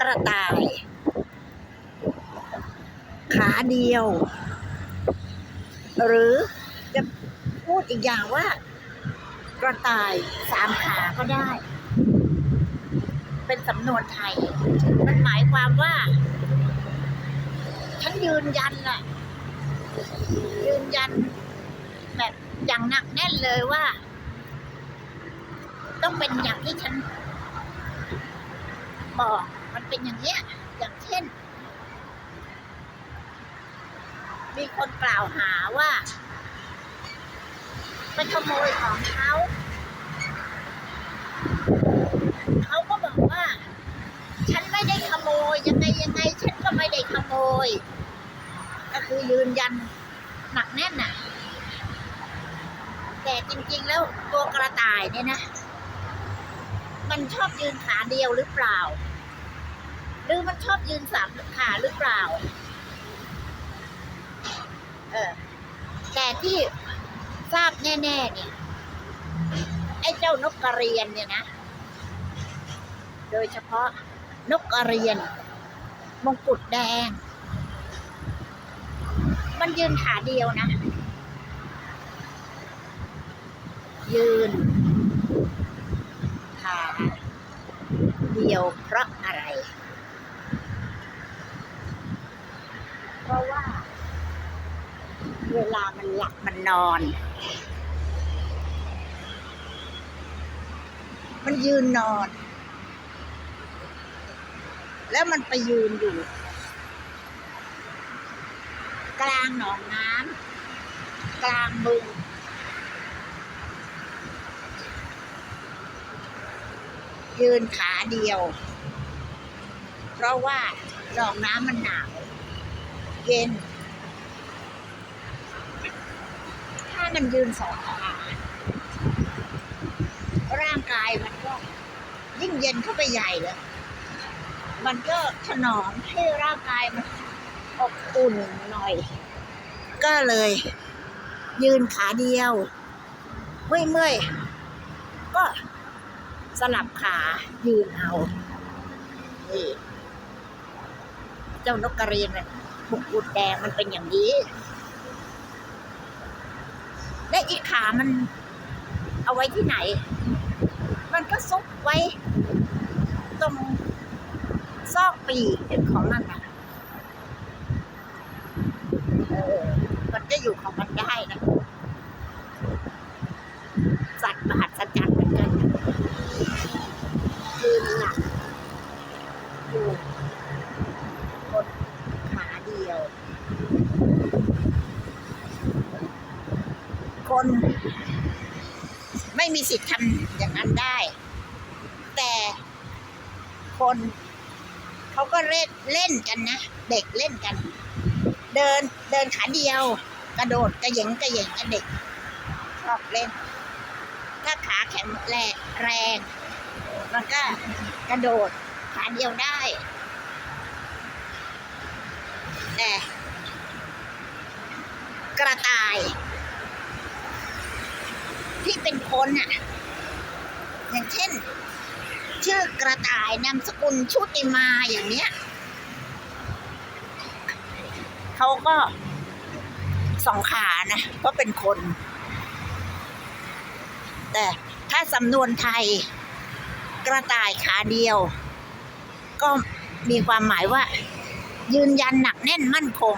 กระต่าย ขาเดียว หรือจะพูดอีกอย่างว่า กระต่ายสามขาก็ได้ เป็นสำนวนไทย มันหมายความว่า ฉันยืนยันแหละยืนยัน แบบอย่างหนักแน่นเลยว่า ต้องเป็นอย่างที่ฉัน บอกมันเป็นอย่างเนี้ย อย่างเช่น มีคนกล่าวหาว่าไปขโมยของเขาเขาก็บอกว่า ฉันไม่ได้ขโมยยังไงยังไง ฉันก็ไม่ได้ขโมย ก็คือยืนยันหนักแน่นน่ะ แต่จริงๆแล้วตัวกระต่ายเนี่ยนะ มันชอบยืนขาเดียวหรือเปล่า หรือมันชอบยืนสามขาหรือเปล่า เออ แต่ที่ทราบแน่ๆเนี่ยไอ้เจ้านกกระเรียนเนี่ยนะ โดยเฉพาะนกกระเรียน มงกุฎแดง มันยืนขาเดียวนะ ยืนขาเดียวเพราะอะไร เพราะว่า เวลามัน หลับมันนอน มันยืนนอน แล้วมันไปยืนอยู่ กลางหนองน้ำกลางบึงยืนขาเดียว เพราะว่าหนองน้ำมันหนาวเย็น ถ้ามันยืนสองขาร่างกายมันก็ ยิ่งเย็นเข้าไปใหญ่เลย มันก็ถนอมให้ร่างกายมันอบอุ่นหน่อย ก็เลย ยืนขาเดียว เมื่อยเมื่อยๆก็สลับขายืนเอานี่เจ้านกกระเรียนบุกกุดแดงมันเป็นอย่างนี้ และอีกขามันเอาไว้ที่ไหน มันก็ซุกไว้ ตรงซอกปีกของมันนะเออมันก็อยู่ของมันได้นะ สัตว์มหัศจรรย์เหมือนกันยืนหลับอยู่บนขาเดียว คน ไม่มีสิทธิ์ทำอย่างนั้นได้ แต่คนเขาก็เล่นเล่นกันนะ เด็กเล่นกัน เดินเดินขาเดียว กระโดดกระเหยงกระเหยงกันเด็กชอบเล่น ถ้าขาแข็งแรงแรง มันก็กระโดดขาเดียวได้แต่กระต่าย ที่ เป็นคนอะอย่างเช่น ชื่อกระต่ายนามสกุลชุติมาอย่างเนี้ยเขาก็สองขานะเพราะเป็นคน แต่ถ้าสำนวนไทย กระต่ายขาเดียว ก็มีความหมายว่า ยืนยันหนักแน่นมั่นคง